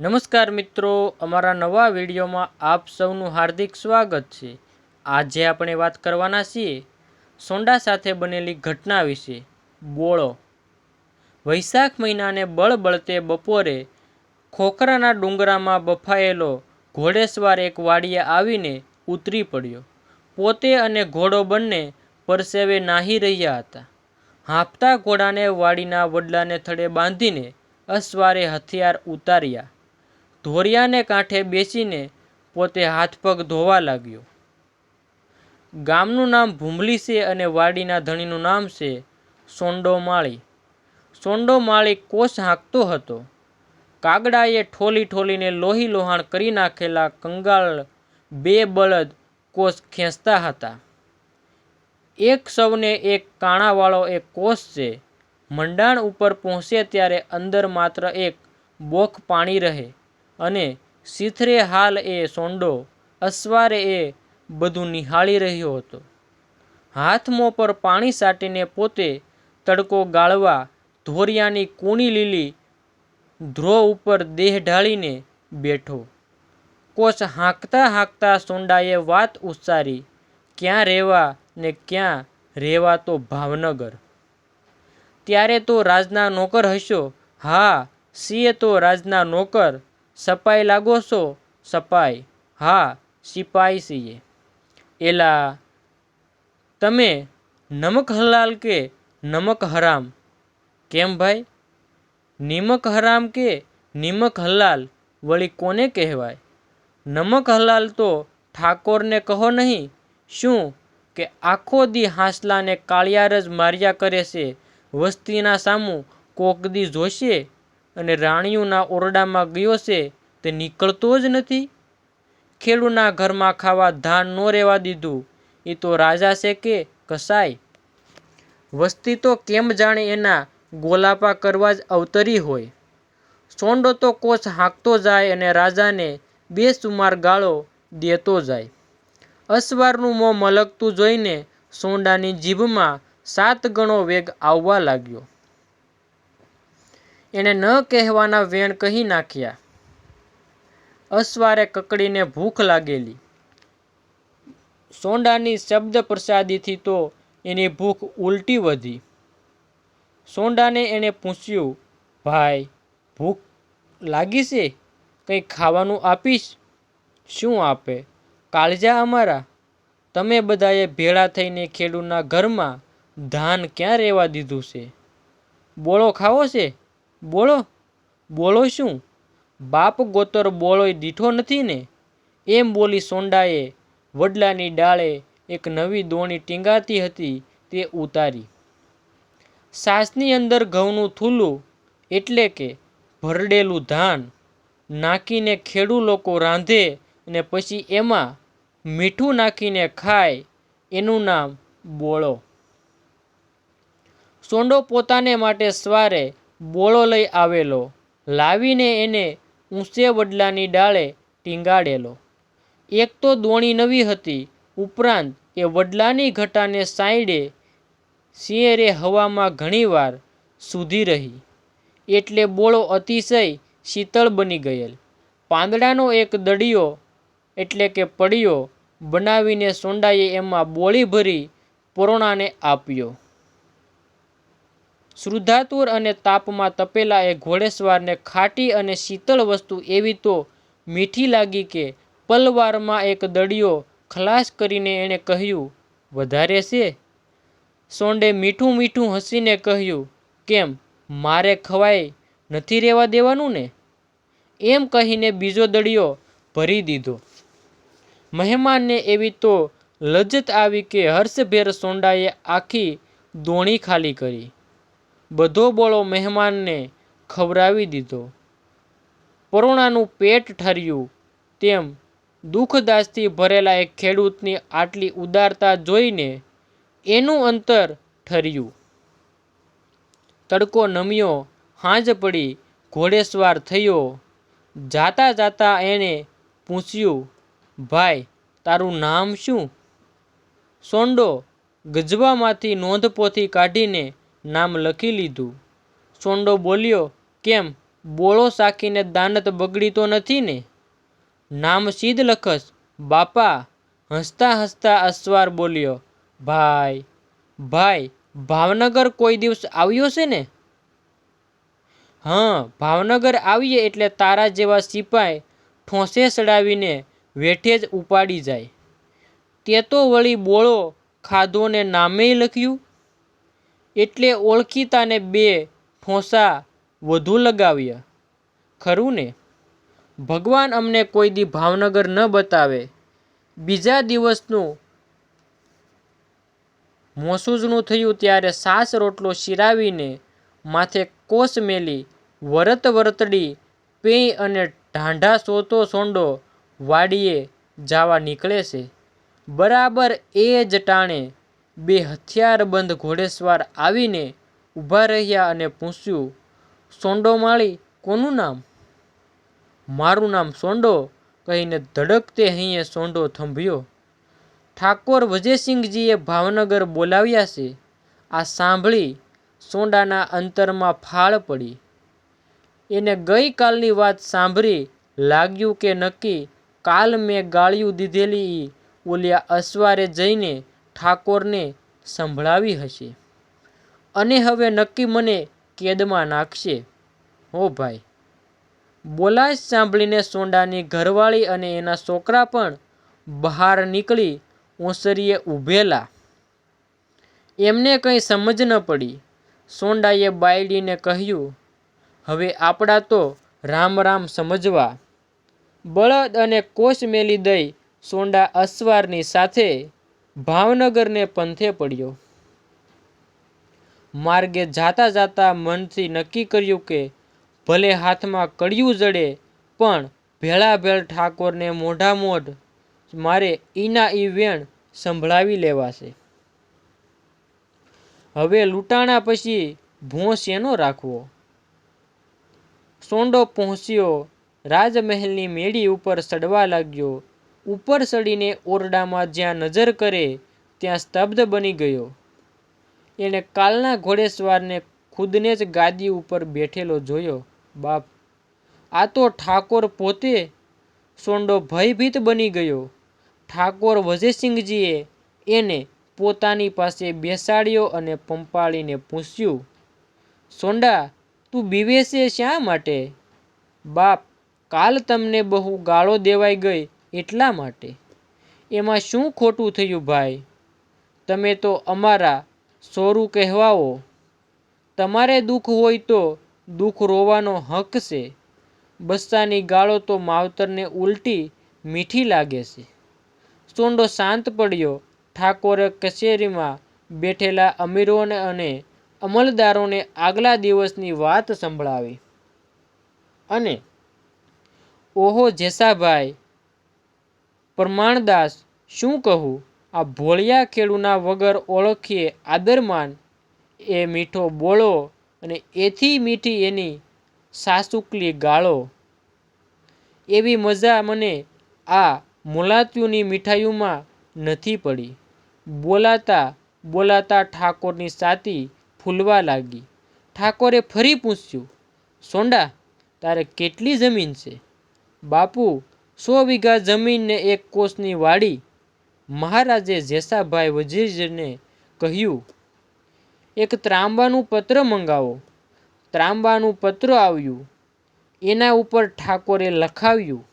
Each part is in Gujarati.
નમસ્કાર મિત્રો, અમારા નવા વિડીયોમાં આપ સૌનું હાર્દિક સ્વાગત છે. આજે આપણે વાત કરવાના છીએ સોંડા સાથે બનેલી ઘટના વિશે. બોળો. વૈશાખ મહિનાને બળબળતે બપોરે ખોખરાના ડુંગરામાં બફાયેલો ઘોડેસવાર એક વાડીએ આવીને ઉતરી પડ્યો. પોતે અને ઘોડો બંને પરસેવે નાહી રહ્યા હતા. હાંફતા ઘોડાને વાડીના વડલાને થડે બાંધીને અસવારે હથિયાર ઉતાર્યા. ધોરિયાને કાંઠે બેસીને પોતે હાથ પગ ધોવા લાગ્યો. ગામનું નામ ભૂંભલી છે અને વાડીના ધણીનું નામ છે સોંડો માળી. સોંડો માળી કોષ હાંકતો હતો. કાગડાએ ઠોલી ઠોલીને લોહી લોહાણ કરી નાખેલા કંગાળ બે બળદ કોષ ખેંચતા હતા. એક સૌને એક કાણાવાળો એક કોષ છે. મંડાણ ઉપર પહોંચે ત્યારે અંદર માત્ર એક બોખ પાણી રહે. અને સીથરે હાલ એ સોંડો, અસવારે એ બધું નિહાળી રહ્યો હતો. હાથમો પર પાણી સાટીને પોતે તડકો ગાળવા ધોરિયાની કૂણી લીલી ધ્રો ઉપર દેહ ઢાળીને બેઠો. કોચ હાંકતા હાંકતા સોંડાએ વાત ઉચ્ચારી, ક્યાં રહેવા ને ક્યાં રહેવા તો ભાવનગર. ત્યારે તો રાજના નોકર હશો. હા, સીએ તો રાજના નોકર સપાઈ લાગો છો? સપાઈ. હા, સિપાઈ છીએ એલા, તમે નમક હલાલ કે નમક હરામ? કેમ ભાઈ? નિમક હરામ કે નિમક હલાલ? વળી કોને કહેવાય? નમક હલાલ તો ઠાકોરને કહો નહીં. શું? કે આખો દી હાંસલાને કાળિયાર જ માર્યા કરે છે? વસ્તીના સામું કોક દી જોશે? અને રાણીઓના ઓરડામાં ગયો છે, તે નીકળતો જ નથી. ખેડૂના ઘરમાં ખાવા ધાન ન રહેવા દીધું. એ તો રાજા છે કે કસાય? વસ્તી તો કેમ જાણે એના ગોલાપા કરવા જ અવતરી હોય? સોંડો તો કોચ હાંકતો જાય અને રાજાને બે સુમાર ગાળો દેતો જાય. અસવારનું મોં મલકતું જોઈને સોંડાની જીભમાં સાત ગણો વેગ આવવા લાગ્યો. એણે ન કહેવાના વેણ કહી નાખ્યા. અસવારે કકડીને ભૂખ લાગેલી. સોંડાની શબ્દ પ્રસાદીથી તો એની ભૂખ ઉલટી વધી. સોંડાને એણે પૂછ્યું, ભાઈ, ભૂખ લાગી છે? કંઈ ખાવાનું આપીશ? શું આપે? કાળજા અમારા. તમે બધાએ ભેળા થઈને ખેડૂના ઘરમાં ધાન ક્યાં રહેવા દીધું છે? બોળો ખાવો છે? બોળો બોલો શું? બાપ ગોતર બોળોય દીઠો નથી ને? એમ બોલી સોંડાએ વડલાની ડાળે એક નવી દોણી ટીંગાતી હતી તે ઉતારી. સાસની અંદર ઘઉંનું થૂલું એટલે કે ભરડેલું ધાન નાખીને ખેડૂ લોકો રાંધે અને પછી એમાં મીઠું નાખીને ખાય એનું નામ બોળો. સોંડો પોતાને માટે સવારે બોળો લઈ આવેલો, લાવીને એને ઊંચે વડલાની ડાળે ટીંગાડેલો. એક તો દોણી નવી હતી, ઉપરાંત એ વડલાની ઘટાને સાઈડે શિયરે હવામાં ઘણીવાર સુધી રહી. એટલે બોળો અતિશય શીતળ બની ગયેલ. પાંદડાનો એક દડિયો, એટલે કે પડિયો, બનાવીને સોંડાએ એમાં બોળી ભરી પરોણાને આપ્યો. શ્રુદ્ધાતુર અને તાપમાં તપેલા એ ઘોડેસવારને ખાટી અને શીતળ વસ્તુ એવી તો મીઠી લાગી કે પલવારમાં એક દડિયો ખલાસ કરીને એણે કહ્યું, વધારે છે? સોંડે મીઠું મીઠું હસીને કહ્યું, કેમ, મારે ખવાય નથી રહેવા દેવાનું ને? એમ કહીને બીજો દડિયો ભરી દીધો. મહેમાનને એવી તો લજ્જત આવી કે હર્ષભેર સોંડાએ આખી દોણી ખાલી કરી. બધો બોળો મહેમાનને ખવડાવી દીધો. પરોણાનું પેટ ઠર્યું તેમ દુઃખદાસથી ભરેલા એક ખેડૂતની આટલી ઉદારતા જોઈને એનું અંતર ઠર્યું. તડકો નમ્યો, હાંજ પડી, ઘોડેસવાર થયો. જાતા જાતા એણે પૂછ્યું, ભાઈ, તારું નામ શું? સોંડો ગજવામાંથી નોંધપોથી કાઢીને નામ લખી લીધું. સોંડો બોલ્યો, કેમ? બોળો સાખીને દાનત બગડી તો નથી ને? નામ સીધ લખસ. બાપા. હસતા હસતા અસવાર બોલ્યો, ભાઈ ભાઈ, ભાવનગર કોઈ દિવસ આવ્યો છે ને? હા, ભાવનગર આવીએ એટલે તારા જેવા સિપાઈ ઠોંસે ચડાવીને વેઠે જ ઉપાડી જાય. તે તો વળી બોળો ખાધો ને નામેય લખ્યું? એટલે ઓળખીતાને બે ઠોંસા વધુ લગાવ્યા. ખરું ને? ભગવાન અમને કોઈ દી ભાવનગર ન બતાવે. બીજા દિવસનું મોસૂજનું થયું ત્યારે સાસ રોટલો શિરાવીને માથે કોસ મેલી, વરત વરતડી, પેય અને ઢાંઢા સોતો સોંડો વાડીએ જાવા નીકળે છે. બરાબર એ જ ટાણે બે હથિયારબંધ ઘોડેસવાર આવીને ઊભા રહ્યા અને પૂછ્યું, સોંડો માળી, કોનું નામ? મારું નામ સોંડો, કહીને ધડકતે હૈયે સોંડો થંભ્યો. ઠાકોર વજયસિંહજીએ ભાવનગર બોલાવ્યા છે. આ સાંભળી સોંડાના અંતરમાં ફાળ પડી. એને ગઈકાલની વાત સાંભળી લાગ્યું કે નક્કી કાલ મેં ગાળિયું દીધેલી ઓલિયા અસવારે જઈને ઠાકોરને સંભળાવી હશે. અને હવે નક્કી મને કેદમાં નાખશે. હો ભાઈ. બોલાશ સાંભળીને સોંડાની ઘરવાળી અને એના છોકરા પણ બહાર નીકળી ઓસરીએ ઊભેલા. એમને કંઈ સમજ ન પડી. સોંડાએ બાયડીને કહ્યું, હવે આપણા તો રામ રામ સમજવા. બળદ અને કોષ મેલી દઈ સોંડા અસવારની સાથે ભાવનગરને પંથે પડ્યો. માર્ગે જાતા જાતા મનથી નક્કી કર્યું કે ભલે હાથમાં કડિયું જડે, પણ ભેળાભેળ ઠાકોરને મોઢામોઢ મારે ઈના ઈ વેણ સંભળાવી લેવાશે. હવે લૂંટાણા પછી ભોંસ એનો રાખવો. સોંડો પહોંચ્યો, રાજમહેલની મેડી ઉપર ચડવા લાગ્યો. ઉપર ચડીને ઓરડામાં જ્યાં નજર કરે, ત્યાં સ્તબ્ધ બની ગયો. એણે કાલના ઘોડેસવારને ખુદને જ ગાદી ઉપર બેઠેલો જોયો. બાપ, આ તો ઠાકોર પોતે સોંડો ભયભીત બની ગયો. ઠાકોર વજયસિંહજીએ એને પોતાની પાસે બેસાડ્યો અને પંપાળીને પૂછ્યું, સોંડા, તું બીવે છે શા માટે? બાપ, કાલ તમને બહુ ગાળો દેવાઈ ગઈ. એટલા માટે? એમાં શું ખોટું થયું ભાઈ? તમે તો અમારા સોરું કહેવાઓ. તમારે દુઃખ હોય તો દુઃખ રોવાનો હક છે. બસ્સાની ગાળો તો માવતરને ઉલટી મીઠી લાગે છે. સોંડો શાંત પડ્યો. ઠાકોરે કચેરીમાં બેઠેલા અમીરોને અને અમલદારોને આગલા દિવસની વાત સંભળાવી. અને, ઓહો જેસાભાઈ પ્રમાણદાસ, શું કહું? આ ભોળિયા ખેડૂના વગર ઓળખીએ આદરમાન. એ મીઠો બોળો અને એથી મીઠી એની સાસુકલી ગાળો. એવી મજા મને આ મુલાત્યુની મીઠાઈઓમાં નથી પડી. બોલાતા બોલાતા ઠાકોરની સાતી ફૂલવા લાગી. ઠાકોરે ફરી પૂછ્યું, સોંડા, તારે કેટલી જમીન છે? બાપુ સો વીઘા જમીન ને એક કોષની વાડી મહારાજે જેસાભાઈ વજીરને કહ્યું, એક ત્રાંબાનું પત્ર મંગાવો. ત્રાંબાનું પત્ર આવ્યું, એના ઉપર ઠાકોરે લખાવ્યું,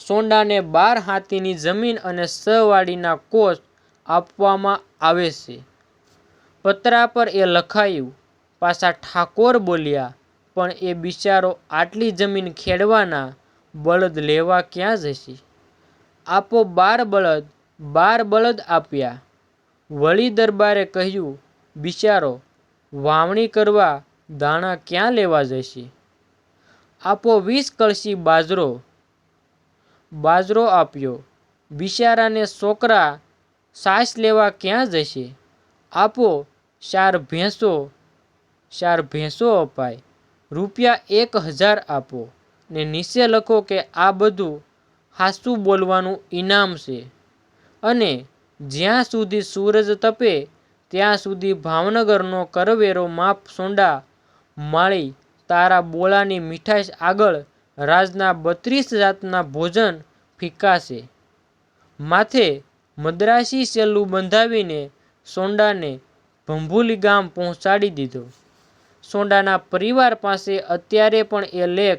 સોંડાને બાર હાથીની જમીન અને સવાડીના કોષ આપવામાં આવે છે. પત્રા પર એ લખાયું, પાછા ઠાકોર બોલ્યા, પણ એ બિચારો આટલી જમીન ખેડવાના બળદ લેવા ક્યાં જશે? આપો બાર બળદ બાર બળદ આપ્યા. વળી દરબારે કહ્યું, બિચારો, વાવણી કરવા દાણા ક્યાં લેવા જશે? આપો વીસ કળશી બાજરો. બાજરો આપ્યો, બિચારાને છોકરા સાસ લેવા ક્યાં જશે? આપો ચાર ભેંસો ચાર ભેંસો અપાય, રૂપિયા એક હજાર આપો. ને નીચે લખો કે આ બધું હાસું બોલવાનું ઇનામ છે. અને જ્યાં સુધી સૂરજ તપે, ત્યાં સુધી ભાવનગરનો કરવેરો માપ સોંડા માળી તારા બોલાની મીઠાશ આગળ રાજના બત્રીસ જાતના ભોજન ફીકાશે. માથે મદ્રાસી સેલું બંધાવીને સોંડાને ભંભુલી ગામ પહોંચાડી દીધો. સોંડાના પરિવાર પાસે અત્યારે પણ એ લેખ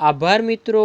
આભાર મિત્રો.